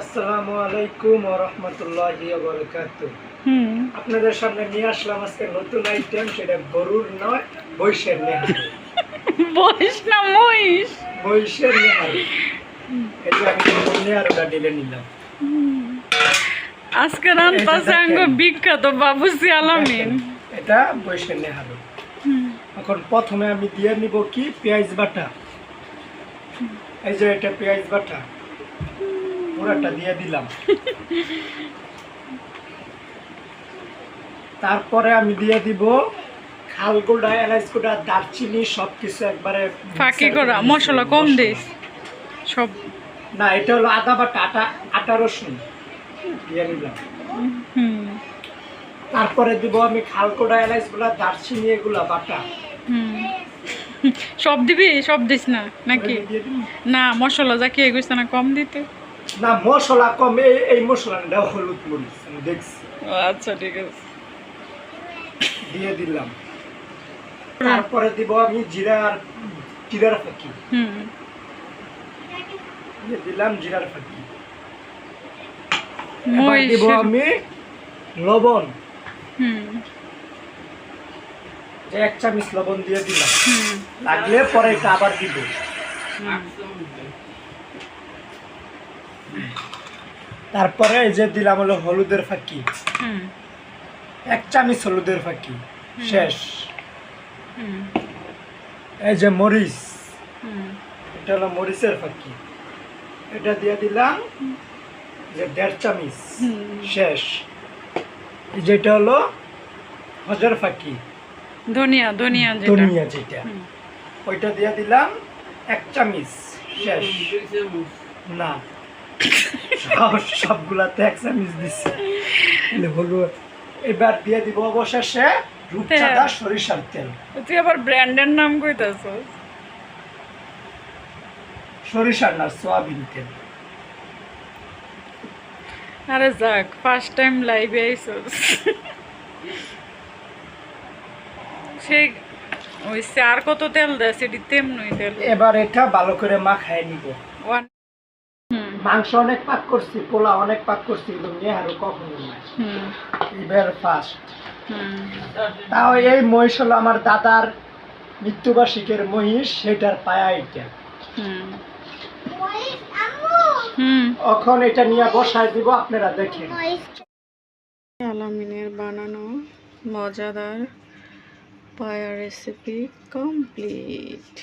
আসসালামু আলাইকুম ওয়া রাহমাতুল্লাহি ওয়া বারাকাতুহু। হুম। আপনাদের সামনে নিয়ে আসলাম আজকে নতুন আইটেম সেটা গরুর নয় বৈশের নেহারি না মহিষ? বৈশের নেহারি এই যে আমি নেহারটা ঢেলে নিলাম। আজকে রান্তাছে আঙ্গ বিখ্যাত বাবুসি আলামিন এটা বৈশের নেহারি এখন প্রথমে আমি দিয়ে নিব কি? পেঁয়াজ বাটা। এই যে এটা পেঁয়াজ বাটা। পুরাটা দিয়ে দিলাম। তারপরে আমি দিয়ে দিব খালগোড়া এলাচগোড়া দারচিনি সব কিছু একবারে ফাঁকি করা মশলা কম। দিস সব না এটা হলো আদা বাটা আটা আটা রসুন। দিয়ে নিলাম তারপরে দিব আমি খালকোড়া এলাচগুলা দারচিনি এগুলা বাটা। হুম। সব দিবি? সব দিস না? নাকি? না মশলা যা কি এগুলো না কম দিতে। না মশলা কম এই এই মশলাটা হলুদ মরিচ আমি দেখছি। আচ্ছা ঠিক আছে। দিয়ে দিলাম। তারপরে দিব আমি জিরার জিরার ফাঁকি। দিয়ে দিলাম জিরার ফাঁকি। এবার দিব আমি লবণ। হুম। যে এক চামচ লবণ দিয়ে দিলাম। লাগলে পরে এটা আবার দিব। তারপরে এই যে দিলাম হলো হলুদের ফাঁকি। এক চামচ হলুদের ফাঁকি। শেষ। এই যে মরিচ। এটা হলো মরিচের ফাঁকি। এটা দিয়ে দিলাম যে দেড় চামচ। শেষ। এই যেটা হলো হজর ফাঁকি। ধনিয়া ধনিয়া ধনিয়া যেটা। ওইটা দিয়ে দিলাম এক চামচ। শেষ। না। সবগুলাতে এক চামচ এবার দিয়ে দিব অবশেষে রূপচাঁদা সরিষার তেল। তুই আবার ব্র্যান্ডের নাম কইতাছ সরিষার না সোয়াবিন তেল। আরে যাক ফার্স্ট টাইম লাইভে আইসস সেই ওই আর কত তেল দেয়? সেটি তেমনই তেল। এবার এটা ভালো করে মা মাখায় নিব। মাংস অনেক পাক করছি পোলা অনেক পাক করছি কিন্তু নিয়ে আরও কখনো না এবার ফার্স্ট তাও এই মহিষ হলো আমার দাদার মৃত্যুবার্ষিকের মহিষ সেটার পায়া এটা। হুম। হুম। এখন এটা নিয়ে বসায় দিব আপনারা দেখেন। আলামিনের বানানো মজাদার পায়া রেসিপি কমপ্লিট